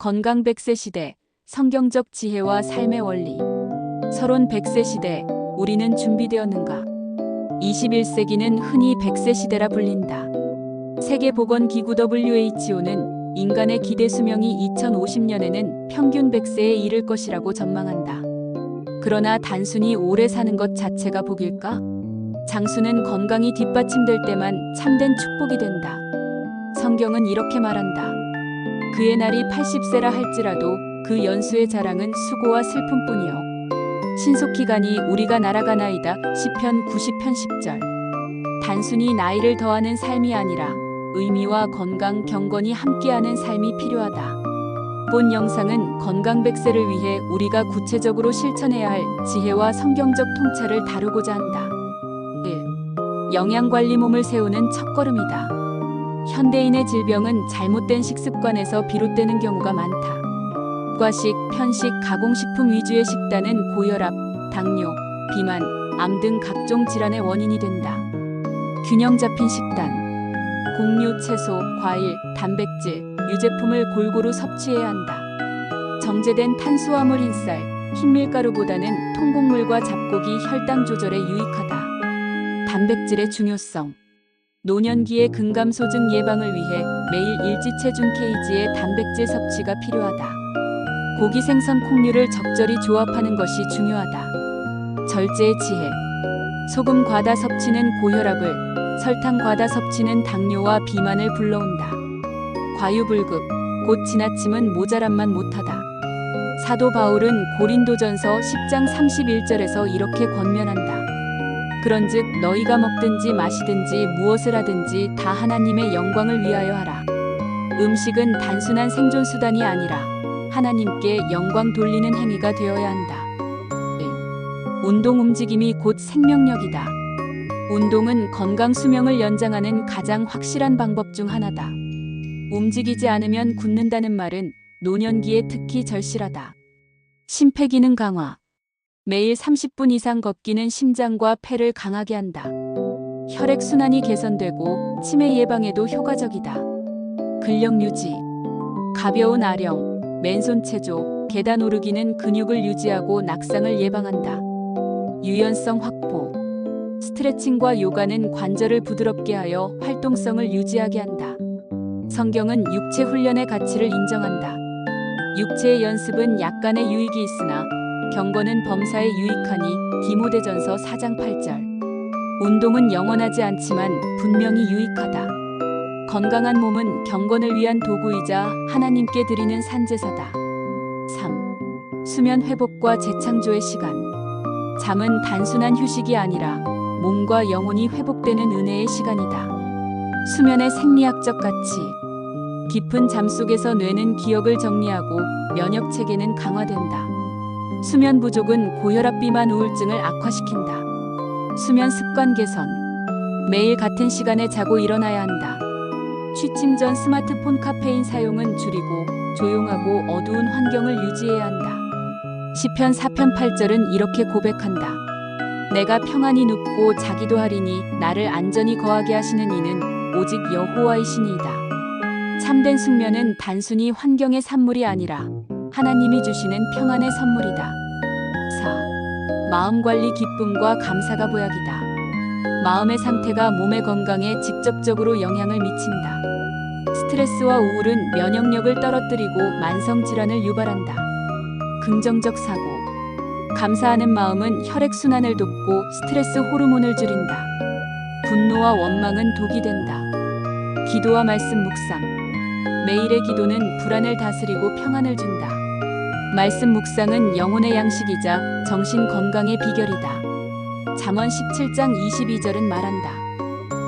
건강 100세 시대, 성경적 지혜와 삶의 원리. 서론 100세 시대, 우리는 준비되었는가? 21세기는 흔히 100세 시대라 불린다. 세계보건기구 WHO는 인간의 기대 수명이 2050년에는 평균 100세에 이를 것이라고 전망한다. 그러나 단순히 오래 사는 것 자체가 복일까? 장수는 건강이 뒷받침될 때만 참된 축복이 된다. 성경은 이렇게 말한다. 그의 날이 80세라 할지라도 그 연수의 자랑은 수고와 슬픔뿐이요. 신속기간이 우리가 날아가나이다. 시편 90편 10절. 단순히 나이를 더하는 삶이 아니라 의미와 건강, 경건이 함께하는 삶이 필요하다. 본 영상은 건강 백세를 위해 우리가 구체적으로 실천해야 할 지혜와 성경적 통찰을 다루고자 한다. 1. 영양관리 몸을 세우는 첫걸음이다. 현대인의 질병은 잘못된 식습관에서 비롯되는 경우가 많다. 과식, 편식, 가공식품 위주의 식단은 고혈압, 당뇨, 비만, 암 등 각종 질환의 원인이 된다. 균형 잡힌 식단. 곡류, 채소, 과일, 단백질, 유제품을 골고루 섭취해야 한다. 정제된 탄수화물 흰쌀, 흰밀가루보다는 통곡물과 잡곡이 혈당 조절에 유익하다. 단백질의 중요성. 노년기의 근감소증 예방을 위해 매일 일지체중 케이지의 단백질 섭취가 필요하다. 고기 생선 콩류를 적절히 조합하는 것이 중요하다. 절제의 지혜. 소금 과다 섭취는 고혈압을, 설탕 과다 섭취는 당뇨와 비만을 불러온다. 과유불급, 곧 지나침은 모자람만 못하다. 사도 바울은 고린도전서 10장 31절에서 이렇게 권면한다. 그런즉 너희가 먹든지 마시든지 무엇을 하든지 다 하나님의 영광을 위하여 하라. 음식은 단순한 생존 수단이 아니라 하나님께 영광 돌리는 행위가 되어야 한다. 네. 운동 움직임이 곧 생명력이다. 운동은 건강 수명을 연장하는 가장 확실한 방법 중 하나다. 움직이지 않으면 굳는다는 말은 노년기에 특히 절실하다. 심폐기능 강화. 매일 30분 이상 걷기는 심장과 폐를 강하게 한다. 혈액 순환이 개선되고 치매 예방에도 효과적이다. 근력 유지. 가벼운 아령, 맨손 체조, 계단 오르기는 근육을 유지하고 낙상을 예방한다. 유연성 확보. 스트레칭과 요가는 관절을 부드럽게 하여 활동성을 유지하게 한다. 성경은 육체 훈련의 가치를 인정한다. 육체의 연습은 약간의 유익이 있으나 경건은 범사에 유익하니 디모데전서 4장 8절. 운동은 영원하지 않지만 분명히 유익하다. 건강한 몸은 경건을 위한 도구이자 하나님께 드리는 산제사다. 3. 수면 회복과 재창조의 시간. 잠은 단순한 휴식이 아니라 몸과 영혼이 회복되는 은혜의 시간이다. 수면의 생리학적 가치. 깊은 잠 속에서 뇌는 기억을 정리하고 면역 체계는 강화된다. 수면 부족은 고혈압 비만 우울증을 악화시킨다. 수면 습관 개선. 매일 같은 시간에 자고 일어나야 한다. 취침 전 스마트폰 카페인 사용은 줄이고 조용하고 어두운 환경을 유지해야 한다. 시편 4편 8절은 이렇게 고백한다. 내가 평안히 눕고 자기도 하리니 나를 안전히 거하게 하시는 이는 오직 여호와이시니이다. 참된 숙면은 단순히 환경의 산물이 아니라 하나님이 주시는 평안의 선물이다. 4. 마음 관리 기쁨과 감사가 보약이다. 마음의 상태가 몸의 건강에 직접적으로 영향을 미친다. 스트레스와 우울은 면역력을 떨어뜨리고 만성 질환을 유발한다. 긍정적 사고. 감사하는 마음은 혈액 순환을 돕고 스트레스 호르몬을 줄인다. 분노와 원망은 독이 된다. 기도와 말씀 묵상. 매일의 기도는 불안을 다스리고 평안을 준다. 말씀 묵상은 영혼의 양식이자 정신 건강의 비결이다. 잠언 17장 22절은 말한다.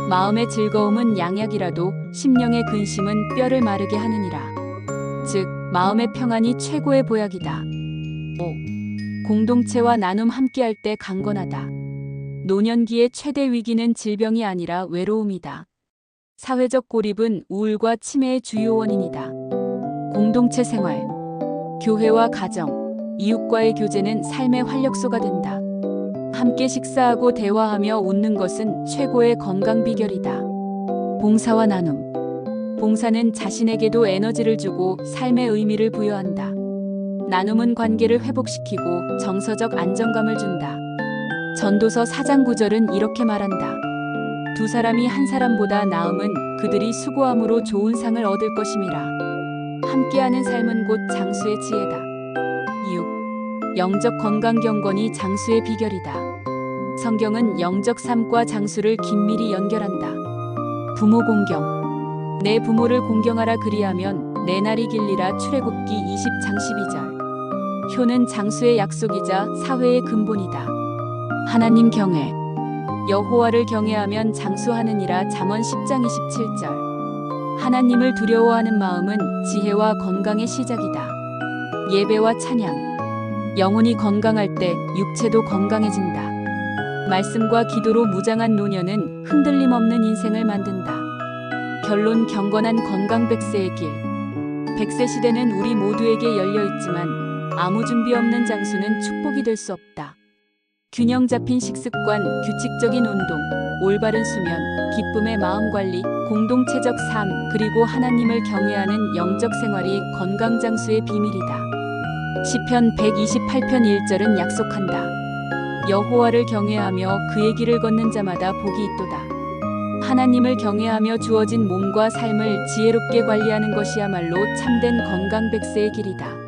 마음의 즐거움은 양약이라도 심령의 근심은 뼈를 마르게 하느니라. 즉, 마음의 평안이 최고의 보약이다. 5. 공동체와 나눔 함께할 때 강건하다. 노년기의 최대 위기는 질병이 아니라 외로움이다. 사회적 고립은 우울과 치매의 주요 원인이다. 공동체 생활, 교회와 가정, 이웃과의 교제는 삶의 활력소가 된다. 함께 식사하고 대화하며 웃는 것은 최고의 건강 비결이다. 봉사와 나눔. 봉사는 자신에게도 에너지를 주고 삶의 의미를 부여한다. 나눔은 관계를 회복시키고 정서적 안정감을 준다. 전도서 4장 9절은 이렇게 말한다. 두 사람이 한 사람보다 나음은 그들이 수고함으로 좋은 상을 얻을 것임이라. 함께하는 삶은 곧 장수의 지혜다. 6. 영적 건강 경건이 장수의 비결이다. 성경은 영적 삶과 장수를 긴밀히 연결한다. 부모 공경. 내 부모를 공경하라 그리하면 내 날이 길리라 출애굽기 20장 12절. 효는 장수의 약속이자 사회의 근본이다. 하나님 경외. 여호와를 경외하면 장수하느니라 잠언 10장 27절. 하나님을 두려워하는 마음은 지혜와 건강의 시작이다. 예배와 찬양. 영혼이 건강할 때 육체도 건강해진다. 말씀과 기도로 무장한 노년은 흔들림 없는 인생을 만든다. 결론 경건한 건강 백세의 길. 백세 시대는 우리 모두에게 열려 있지만 아무 준비 없는 장수는 축복이 될 수 없다. 균형 잡힌 식습관, 규칙적인 운동, 올바른 수면, 기쁨의 마음 관리, 공동체적 삶, 그리고 하나님을 경외하는 영적 생활이 건강 장수의 비밀이다. 시편 128편 1절은 약속한다. 여호와를 경외하며 그의 길을 걷는 자마다 복이 있도다. 하나님을 경외하며 주어진 몸과 삶을 지혜롭게 관리하는 것이야말로 참된 건강 백세의 길이다.